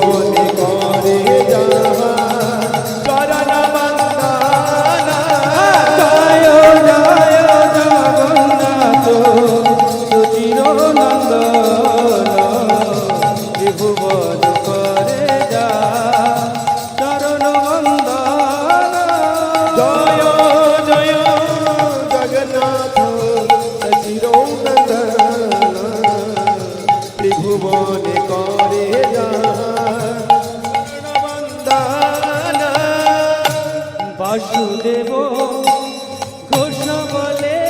মনে করে যাহা বাসুদেব ঘোষ বলে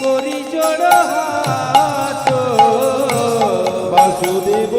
করি জড় হাত। বাসুদেব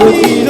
হরির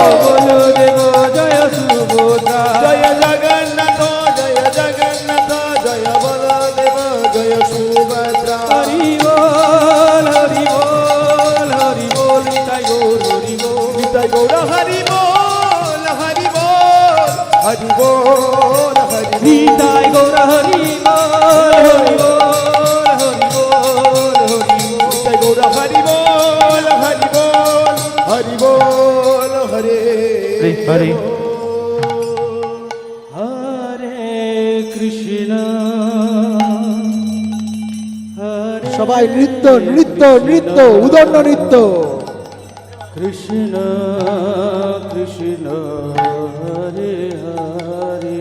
জগন্নাথ বলদেব জয় সুভদ্রা জয় জগন্নাথ জয় জগন্নাথ জয় বলদেব জয় সুভদ্রা। হরি বল হরি বল হরি বল তাই গৌর হরি বল। নিতাই গৌর হরি বল হরি বল। হরি বল হরি নিতাই হরে। সবাই নৃত্য নৃত্য নৃত্য উদণ্ড নৃত্য। কৃষ্ণ কৃষ্ণ হরে হরে।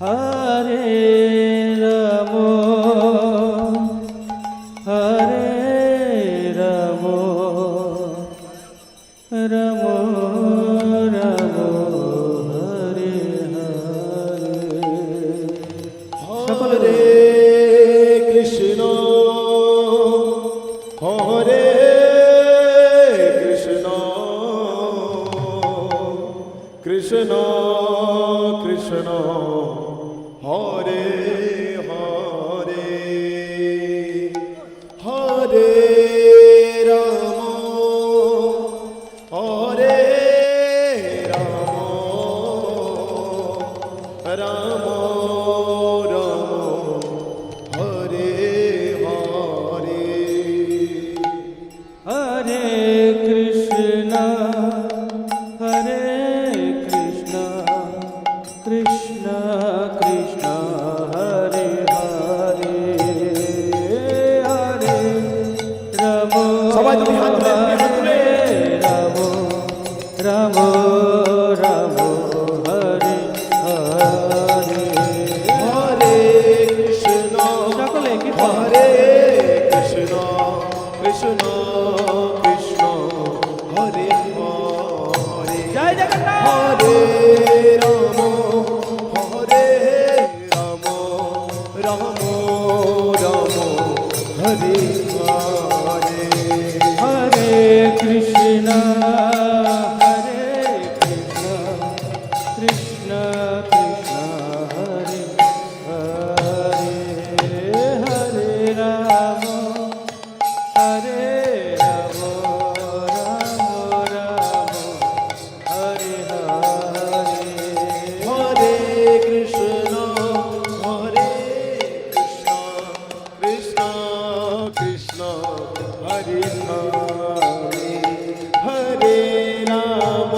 হরে রাম হরে কৃষ্ণ কৃষ্ণ রাম রাম হরে হরে হরে হরে হরে রাম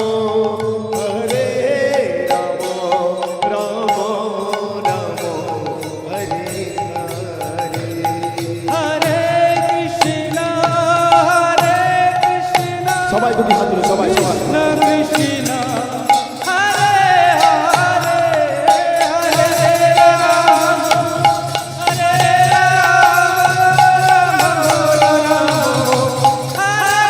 হরে রাম রাম রাম হরে হরে। হরে কৃষ্ণ হরে কৃষ্ণ সবাই। দুটি হাত তুলে